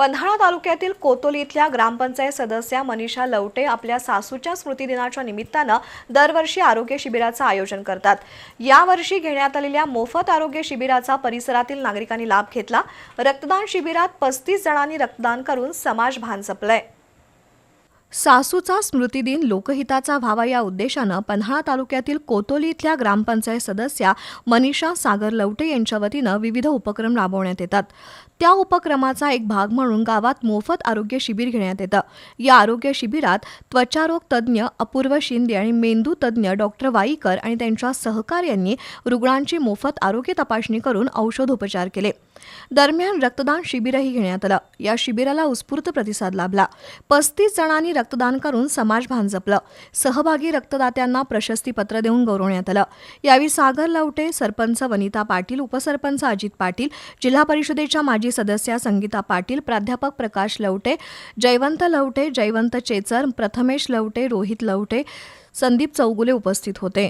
पन्हाळा तालुक्यातील कोतोली इथल्या ग्रामपंचायत सदस्या मनीषा लवटे आपल्या सासूच्या स्मृतिदिनाच्या निमित्तानं दरवर्षी आरोग्य शिबिराचं आयोजन करतात. यावर्षी घेण्यात आलेल्या मोफत आरोग्य शिबिराचा परिसरातील नागरिकांनी लाभ घेतला. रक्तदान शिबिरात पस्तीस जणांनी रक्तदान करून समाजभान जपलंय. सासूचा स्मृतिदिन लोकहिताचा व्हावा या उद्देशानं पन्हाळा तालुक्यातील कोतोली इथल्या ग्रामपंचायत सदस्या मनीषा सागर लवटे यांच्या वतीनं विविध उपक्रम राबवण्यात येतात. त्या उपक्रमाचा एक भाग म्हणून गावात मोफत आरोग्य शिबिर घेण्यात येतं. या आरोग्य शिबिरात त्वचारोग तज्ज्ञ अपूर्व शिंदे आणि मेंदू तज्ज्ञ डॉक्टर वाईकर आणि त्यांच्या सहकार्यांनी रुग्णांची मोफत आरोग्य तपासणी करून औषधोपचार केले. दरम्यान रक्तदान शिबिरही घेण्यात आलं. या शिबिराला उत्स्फूर्त प्रतिसाद लाभला. पस्तीस जणांनी रक्तदान करून समाजभान जपलं सहभागी रक्तदात्यांना प्रशस्तीपत्र देऊन गौरवण्यात आलं. यावेळी सागर लवटे सरपंच वनिता पाटील उपसरपंच अजित पाटील जिल्हा परिषदेच्या माजी सदस्या संगीता पाटील प्राध्यापक प्रकाश लवटे जयवंत लवटे जयवंत चेचर प्रथमेश लवटे रोहित लवटे संदीप चौगुले उपस्थित होते.